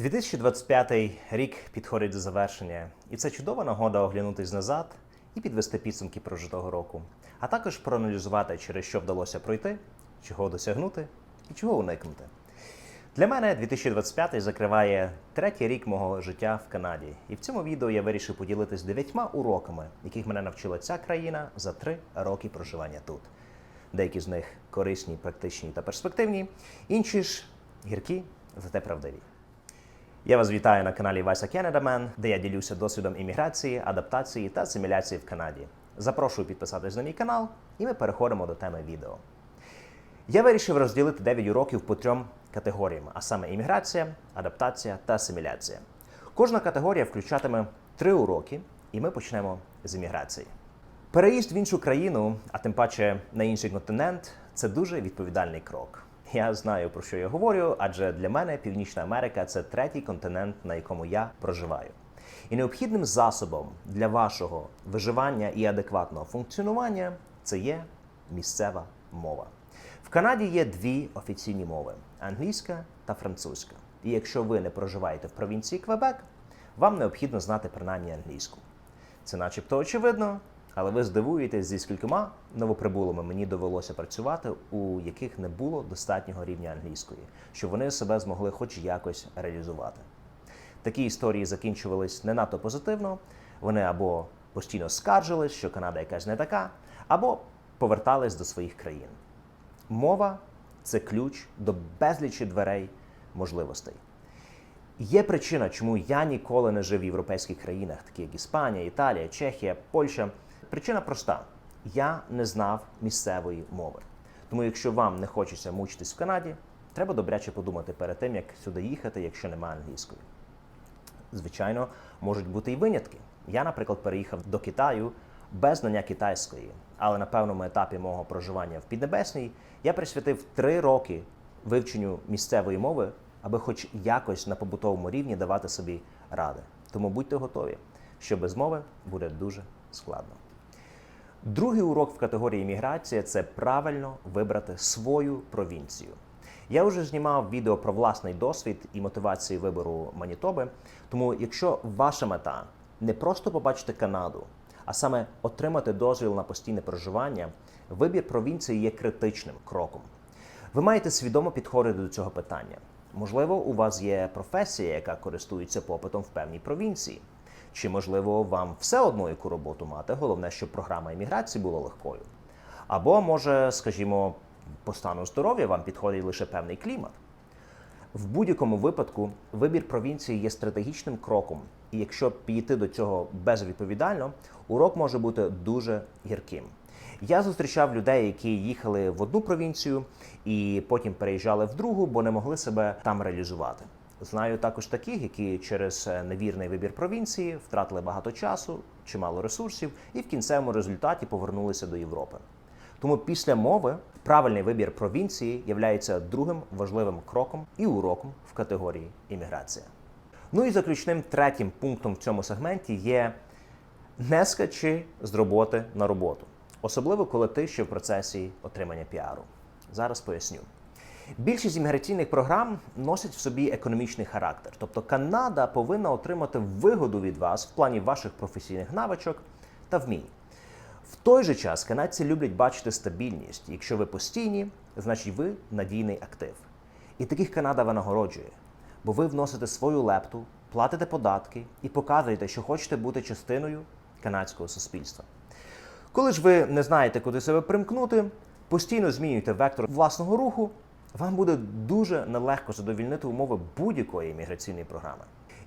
2025 рік підходить до завершення, і це чудова нагода оглянутись назад і підвести підсумки прожитого року, а також проаналізувати, через що вдалося пройти, чого досягнути і чого уникнути. Для мене 2025 закриває третій рік мого життя в Канаді, і в цьому відео я вирішив поділитись дев'ятьма уроками, яких мене навчила ця країна за три роки проживання тут. Деякі з них корисні, практичні та перспективні, інші ж гіркі, зате правдиві. Я вас вітаю на каналі Вайса Кенедамен, де я ділюся досвідом імміграції, адаптації та асиміляції в Канаді. Запрошую підписатись на мій канал, і ми переходимо до теми відео. Я вирішив розділити 9 уроків по трьом категоріям, а саме імміграція, адаптація та асиміляція. Кожна категорія включатиме 3 уроки, і ми почнемо з імміграції. Переїзд в іншу країну, а тим паче на інший континент, це дуже відповідальний крок. Я знаю про що я говорю, адже для мене Північна Америка це третій континент, на якому я проживаю. І необхідним засобом для вашого виживання і адекватного функціонування це є місцева мова. В Канаді є дві офіційні мови англійська та французька. І якщо ви не проживаєте в провінції Квебек, вам необхідно знати принаймні англійську. Це начебто очевидно, але ви здивуєтесь, зі скількома новоприбулими мені довелося працювати, у яких не було достатнього рівня англійської, щоб вони себе змогли хоч якось реалізувати. Такі історії закінчувались не надто позитивно. Вони або постійно скаржились, що Канада якась не така, або повертались до своїх країн. Мова це ключ до безлічі дверей можливостей. Є причина, чому я ніколи не жив в європейських країнах, такі як Іспанія, Італія, Чехія, Польща. Причина проста: я не знав місцевої мови. Тому, якщо вам не хочеться мучитись в Канаді, треба добряче подумати перед тим, як сюди їхати, якщо немає англійської. Звичайно, можуть бути і винятки. Я, наприклад, переїхав до Китаю без знання китайської, але на певному етапі мого проживання в Піднебесній я присвятив три роки вивченню місцевої мови, аби хоч якось на побутовому рівні давати собі ради. Тому будьте готові, що без мови буде дуже складно. Другий урок в категорії міграція це правильно вибрати свою провінцію. Я вже знімав відео про власний досвід і мотивацію вибору Манітоби. Тому, якщо ваша мета не просто побачити Канаду, а саме отримати дозвіл на постійне проживання, вибір провінції є критичним кроком. Ви маєте свідомо підходити до цього питання. Можливо, у вас є професія, яка користується попитом в певній провінції. Чи можливо вам все одно яку роботу мати? Головне, щоб програма імміграції була легкою. Або, може, скажімо, по стану здоров'я вам підходить лише певний клімат. В будь-якому випадку вибір провінції є стратегічним кроком, і якщо піти до цього безвідповідально, урок може бути дуже гірким. Я зустрічав людей, які їхали в одну провінцію і потім переїжджали в другу, бо не могли себе там реалізувати. Знаю також таких, які через е, невірний вибір провінції втратили багато часу, чимало ресурсів, і в кінцевому результаті повернулися до Європи. Тому після мови правильний вибір провінції є другим важливим кроком і уроком в категорії імміграція. Ну і заключним третім пунктом в цьому сегменті є не скачи з роботи на роботу, особливо коли ти ще в процесі отримання піару. Зараз поясню. Більшість імміграційних програм носять в собі економічний характер, тобто Канада повинна отримати вигоду від вас в плані ваших професійних навичок та вмінь. В той же час канадці люблять бачити стабільність. Якщо ви постійні, значить ви надійний актив. І таких Канада винагороджує, бо ви вносите свою лепту, платите податки і показуєте, що хочете бути частиною канадського суспільства. Коли ж ви не знаєте, куди себе примкнути, постійно змінюєте вектор власного руху, вам буде дуже нелегко задовільнити умови будь-якої імміграційної програми.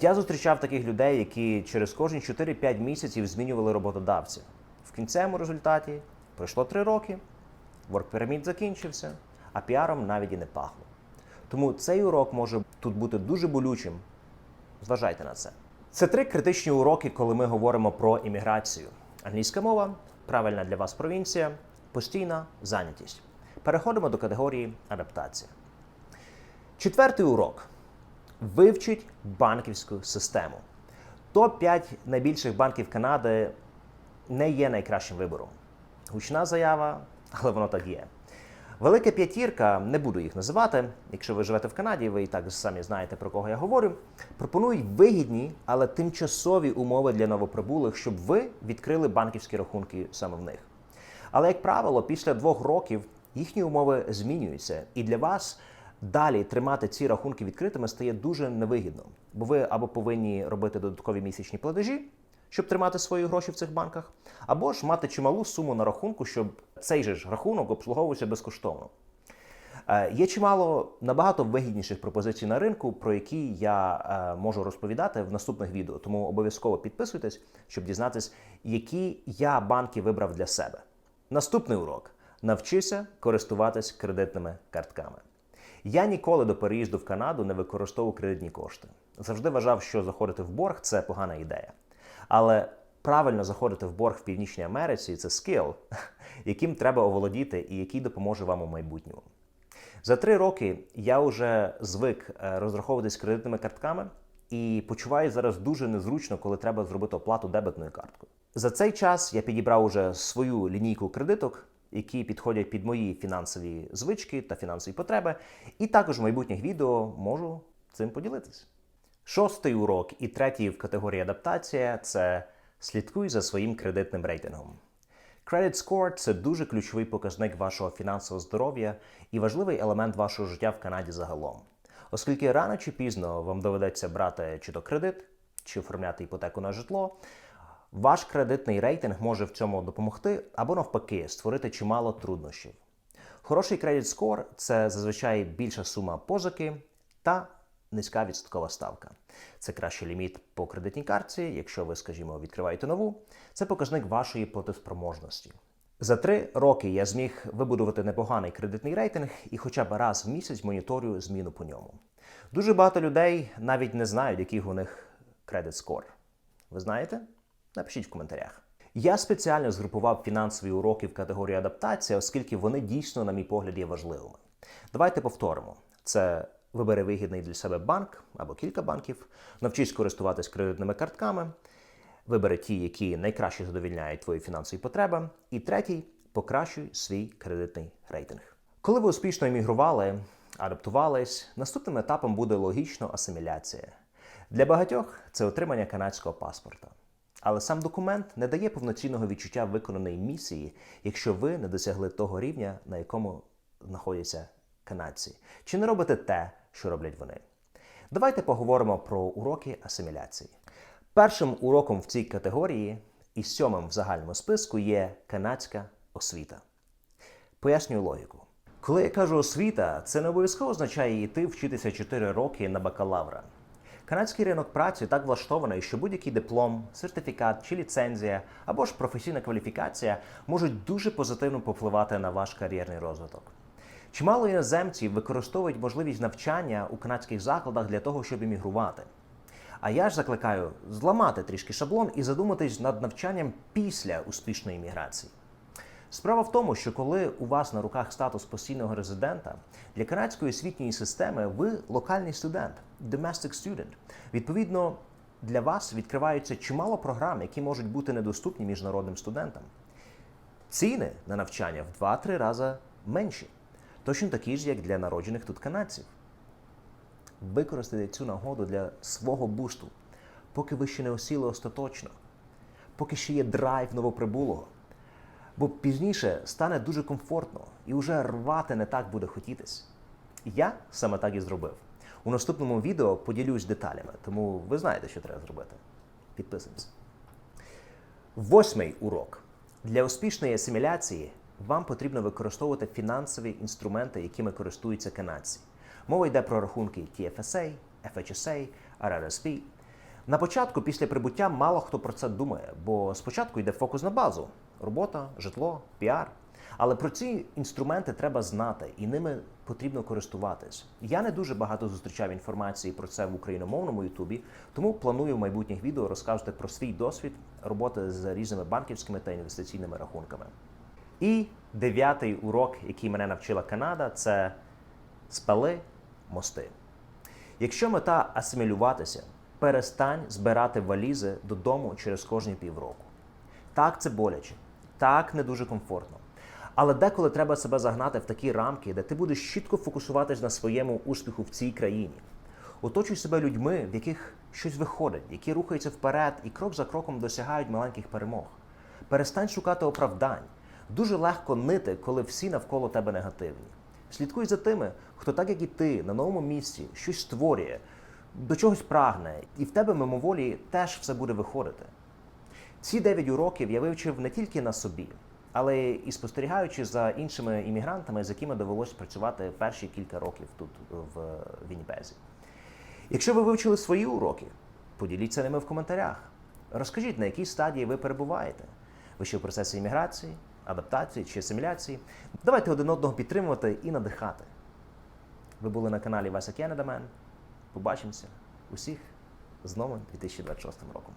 Я зустрічав таких людей, які через кожні 4-5 місяців змінювали роботодавця. В кінцевому результаті пройшло 3 роки, permit закінчився, а піаром навіть і не пахло. Тому цей урок може тут бути дуже болючим. Зважайте на це. Це три критичні уроки, коли ми говоримо про імміграцію. Англійська мова, правильна для вас провінція, постійна зайнятість. Переходимо до категорії адаптація. Четвертий урок. Вивчіть банківську систему. Топ-5 найбільших банків Канади не є найкращим вибором. Гучна заява, але воно так є. Велика п'ятірка, не буду їх називати. Якщо ви живете в Канаді, ви і так самі знаєте про кого я говорю. Пропонують вигідні, але тимчасові умови для новоприбулих, щоб ви відкрили банківські рахунки саме в них. Але, як правило, після двох років їхні умови змінюються, і для вас далі тримати ці рахунки відкритими стає дуже невигідно, бо ви або повинні робити додаткові місячні платежі, щоб тримати свої гроші в цих банках, або ж мати чималу суму на рахунку, щоб цей же ж рахунок обслуговувався безкоштовно. Е, Є чимало набагато вигідніших пропозицій на ринку, про які я е, можу розповідати в наступних відео. Тому обов'язково підписуйтесь, щоб дізнатись, які я банки вибрав для себе. Наступний урок: навчися користуватись кредитними картками. Я ніколи до переїзду в Канаду не використовував кредитні кошти. Завжди вважав, що заходити в борг це погана ідея. Але правильно заходити в борг в Північній Америці це скіл, яким треба оволодіти і який допоможе вам у майбутньому. За три роки я вже звик е, розраховуватись кредитними картками і почуваю зараз дуже незручно, коли треба зробити оплату дебетною карткою. За цей час я підібрав уже свою лінійку кредиток, які підходять під мої фінансові звички та фінансові потреби, і також в майбутніх відео можу цим поділитись. Шостий урок і третій в категорії адаптація це слідкуй за своїм кредитним рейтингом. Credit Score – це дуже ключовий показник вашого фінансового здоров'я і важливий елемент вашого життя в Канаді загалом. Оскільки рано чи пізно вам доведеться брати чи то кредит, чи оформляти іпотеку на житло, ваш кредитний рейтинг може в цьому допомогти або навпаки створити чимало труднощів. Хороший Credit Score – це зазвичай більша сума позики та низька відсоткова ставка. Це кращий ліміт по кредитній картці, якщо ви, скажімо, відкриваєте нову. Це показник вашої платоспроможності. За три роки я зміг вибудувати непоганий кредитний рейтинг і хоча б раз в місяць моніторю зміну по ньому. Дуже багато людей навіть не знають, який у них кредит скор. Ви знаєте? Напишіть в коментарях. Я спеціально згрупував фінансові уроки в категорії адаптація, оскільки вони дійсно, на мій погляд, є важливими. Давайте повторимо: це вибери вигідний для себе банк або кілька банків, навчись користуватись кредитними картками, вибери ті, які найкраще задовільняють твої фінансові потреби. І третій покращуй свій кредитний рейтинг. Коли ви успішно емігрували, адаптувались, наступним етапом буде логічно асиміляція. Для багатьох це отримання канадського паспорта. Але сам документ не дає повноцінного відчуття виконаної місії, якщо ви не досягли того рівня, на якому знаходяться канадці, чи не робите те, що роблять вони. Давайте поговоримо про уроки асиміляції. Першим уроком в цій категорії і сьомим в загальному списку є канадська освіта. Пояснюю логіку. Коли я кажу освіта, це не обов'язково означає йти вчитися 4 роки на бакалавра. Канадський ринок праці так влаштований, що будь-який диплом, сертифікат чи ліцензія або ж професійна кваліфікація можуть дуже позитивно попливати на ваш кар'єрний розвиток. Чимало іноземців використовують можливість навчання у канадських закладах для того, щоб іммігрувати. А я ж закликаю зламати трішки шаблон і задуматись над навчанням після успішної імміграції. Справа в тому, що коли у вас на руках статус постійного резидента, для канадської освітньої системи ви локальний студент, domestic student. Відповідно, для вас відкриваються чимало програм, які можуть бути недоступні міжнародним студентам. Ціни на навчання в 2-3 рази менші, точно такі ж, як для народжених тут канадців. Використайте цю нагоду для свого бусту, поки ви ще не осіли остаточно, поки ще є драйв новоприбулого. Бо пізніше стане дуже комфортно і вже рвати не так буде хотітись. Я саме так і зробив. У наступному відео поділюсь деталями, тому ви знаєте, що треба зробити. Підписуємося. Восьмий урок. Для успішної асиміляції вам потрібно використовувати фінансові інструменти, якими користуються канадці. Мова йде про рахунки TFSA, FHSA, RRSP. На початку, після прибуття, мало хто про це думає, бо спочатку йде фокус на базу: робота, житло, піар. Але про ці інструменти треба знати і ними потрібно користуватись. Я не дуже багато зустрічав інформації про це в україномовному Ютубі, тому планую в майбутніх відео розказати про свій досвід роботи з різними банківськими та інвестиційними рахунками. І дев'ятий урок, який мене навчила Канада, це спали мости. Якщо мета асимілюватися, перестань збирати валізи додому через кожні півроку. Так, це боляче, так не дуже комфортно. Але деколи треба себе загнати в такі рамки, де ти будеш чітко фокусуватись на своєму успіху в цій країні. Оточуй себе людьми, в яких щось виходить, які рухаються вперед і крок за кроком досягають маленьких перемог. Перестань шукати оправдань. Дуже легко нити, коли всі навколо тебе негативні. Слідкуй за тими, хто так як і ти на новому місці щось створює, до чогось прагне, і в тебе мимоволі теж все буде виходити. Ці 9 уроків я вивчив не тільки на собі, але і спостерігаючи за іншими іммігрантами, з якими довелось працювати перші кілька років тут в Вінніпезі. Якщо ви вивчили свої уроки, поділіться ними в коментарях. Розкажіть, на якій стадії ви перебуваєте. Ви ще в процесі імміграції, адаптації чи асиміляції. Давайте один одного підтримувати і надихати. Ви були на каналі Вася Кенедамен. Побачимося усіх з новим 2026 роком.